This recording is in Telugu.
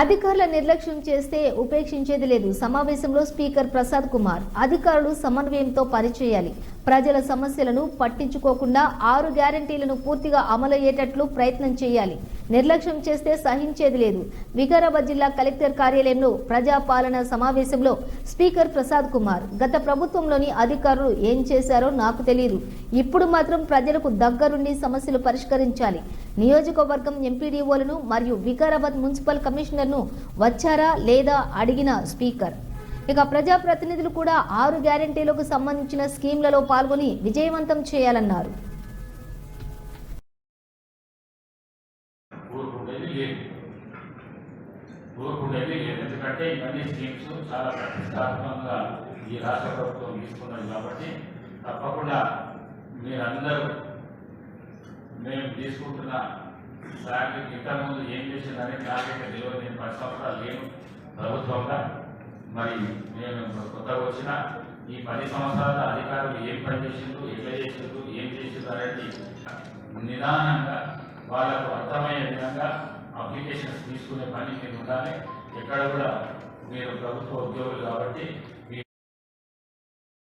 అధికారుల నిర్లక్ష్యం చేస్తే ఉపేక్షించేది లేదు. సమావేశంలో స్పీకర్ ప్రసాద్ కుమార్ అధికారులు సమన్వయంతో పనిచేయాలి. ప్రజల సమస్యలను పట్టించుకోకుండా ఆరు గ్యారంటీలను పూర్తిగా అమలయ్యేటట్లు ప్రయత్నం చేయాలి. నిర్లక్ష్యం చేస్తే సహించేది లేదు. వికారాబాద్ జిల్లా కలెక్టర్ కార్యాలయంలో ప్రజాపాలన సమావేశంలో స్పీకర్ ప్రసాద్ కుమార్ గత ప్రభుత్వంలోని అధికారులు ఏం చేశారో నాకు తెలియదు ఇప్పుడు మాత్రం ప్రజలకు దగ్గరుండి సమస్యలు పరిష్కరించాలి. నియోజకవర్గం ఎంపీడీఓలను మరియు వికారాబాద్ మున్సిపల్ కమిషనర్ను వచ్చారా లేదా అడిగిన స్పీకర్. ఇక ప్రజాప్రతినిధులు కూడా ఆరు గ్యారంటీలకు సంబంధించిన స్కీమ్లలో పాల్గొని విజయవంతం చేయాలన్నారు. ఊరుకుండేది లేదు. ఊరుకుండేది లేదు. ఎందుకంటే ఇవన్నీ స్కీమ్స్ చాలా ప్రతిష్టాత్మకంగా ఈ రాష్ట్ర ప్రభుత్వం తీసుకున్నది కాబట్టి తప్పకుండా మీరందరూ మేము తీసుకుంటున్న శాలరీ ఇంతకుముందు ఏం చేసిందని నాకైతే తెలియదు. నేను పది సంవత్సరాలు లేను ప్రభుత్వంగా. మరి నేను కొత్తగా వచ్చిన ఈ పది సంవత్సరాల అధికారులు ఏం పని చేసిండ్రు ఎట్లా చేసిండ్రు ఏం చేసిండ్రు అనేది నిదానంగా వాళ్ళకు అర్థమయ్యే విధంగా అప్లికేషన్స్ తీసుకునే పని మీరు ఉండాలి ఎక్కడ కూడా మీరు ప్రభుత్వ ఉద్యోగులు కాబట్టి మీ